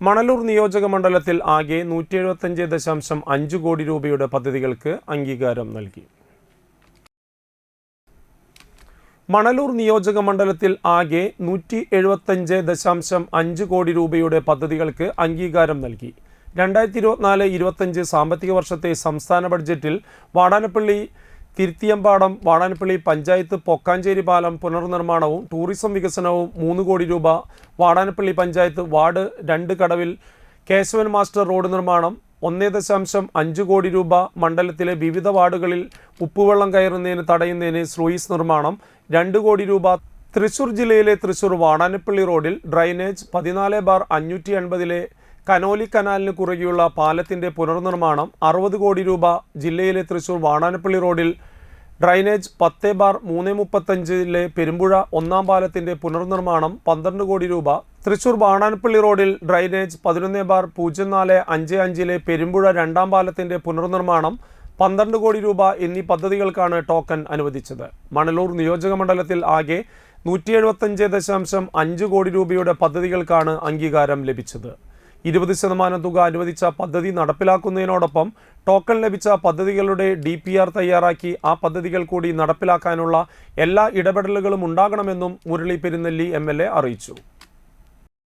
മണലൂർ നിയോജക മണ്ഡലത്തിൽ ആകെ നൂറ്റി എഴുപത്തഞ്ച് ദശാംശം അഞ്ച് കോടി രൂപയുടെ പദ്ധതികൾക്ക് അംഗീകാരം നൽകി. മണലൂർ നിയോജക മണ്ഡലത്തിൽ ആകെ നൂറ്റി എഴുപത്തഞ്ച് ദശാംശം അഞ്ച് കോടി രൂപയുടെ പദ്ധതികൾക്ക് അംഗീകാരം നൽകി. രണ്ടായിരത്തി ഇരുപത്തിനാല് ഇരുപത്തഞ്ച് സാമ്പത്തിക വർഷത്തെ സംസ്ഥാന ബഡ്ജറ്റിൽ വാടാനപ്പള്ളി തിരുത്തിയമ്പാടം വാടാനപ്പള്ളി പഞ്ചായത്ത് പൊക്കാഞ്ചേരി പാലം പുനർനിർമ്മാണവും ടൂറിസം വികസനവും മൂന്ന് കോടി രൂപ വാടാനപ്പള്ളി പഞ്ചായത്ത് വാർഡ് രണ്ട് കടവിൽ കേശവൻ മാസ്റ്റർ റോഡ് നിർമ്മാണം ഒന്നേ ദശാംശം അഞ്ച് കോടി രൂപ മണ്ഡലത്തിലെ വിവിധ വാർഡുകളിൽ ഉപ്പുവെള്ളം കയറുന്നതിന് തടയുന്നതിന് സ്ലൂയിസ് നിർമ്മാണം രണ്ട് കോടി രൂപ. തൃശൂർ ജില്ലയിലെ തൃശൂർ വാടാനപ്പള്ളി റോഡിൽ ഡ്രൈനേജ് പതിനാല് ബാർ അഞ്ഞൂറ്റി അൻപതിലെ കനോലി കനാലിന് കുറുകെയുള്ള പാലത്തിന്റെ പുനർനിർമ്മാണം അറുപത് കോടി രൂപ. ജില്ലയിലെ തൃശൂർ വാടാനപ്പള്ളി റോഡിൽ ഡ്രൈനേജ് പത്ത് ബാർ മൂന്ന് മുപ്പത്തഞ്ചിലെ പെരുമ്പുഴ ഒന്നാം പാലത്തിന്റെ പുനർനിർമ്മാണം പന്ത്രണ്ട് കോടി രൂപ. തൃശൂർ ബാണാനപ്പള്ളി റോഡിൽ ഡ്രൈനേജ് പതിനൊന്ന് ബാർ പൂജ്യം നാല് അഞ്ച് അഞ്ചിലെ പെരുമ്പുഴ രണ്ടാം പാലത്തിന്റെ പുനർനിർമ്മാണം പന്ത്രണ്ട് കോടി രൂപ എന്നീ പദ്ധതികൾക്കാണ് ടോക്കൺ അനുവദിച്ചത്. മണലൂർ നിയോജക മണ്ഡലത്തിൽ ആകെ നൂറ്റി എഴുപത്തഞ്ച് ദശാംശം അഞ്ച് കോടി രൂപയുടെ പദ്ധതികൾക്കാണ് അംഗീകാരം ലഭിച്ചത്. ഇരുപത് ശതമാനം തുക അനുവദിച്ച പദ്ധതി നടപ്പിലാക്കുന്നതിനോടൊപ്പം ടോക്കൺ ലഭിച്ച പദ്ധതികളുടെ ഡി പി ആർ തയ്യാറാക്കി ആ പദ്ധതികൾ കൂടി നടപ്പിലാക്കാനുള്ള എല്ലാ ഇടപെടലുകളും ഉണ്ടാകണമെന്നും മുരളി പെരുന്നെല്ലി എം അറിയിച്ചു.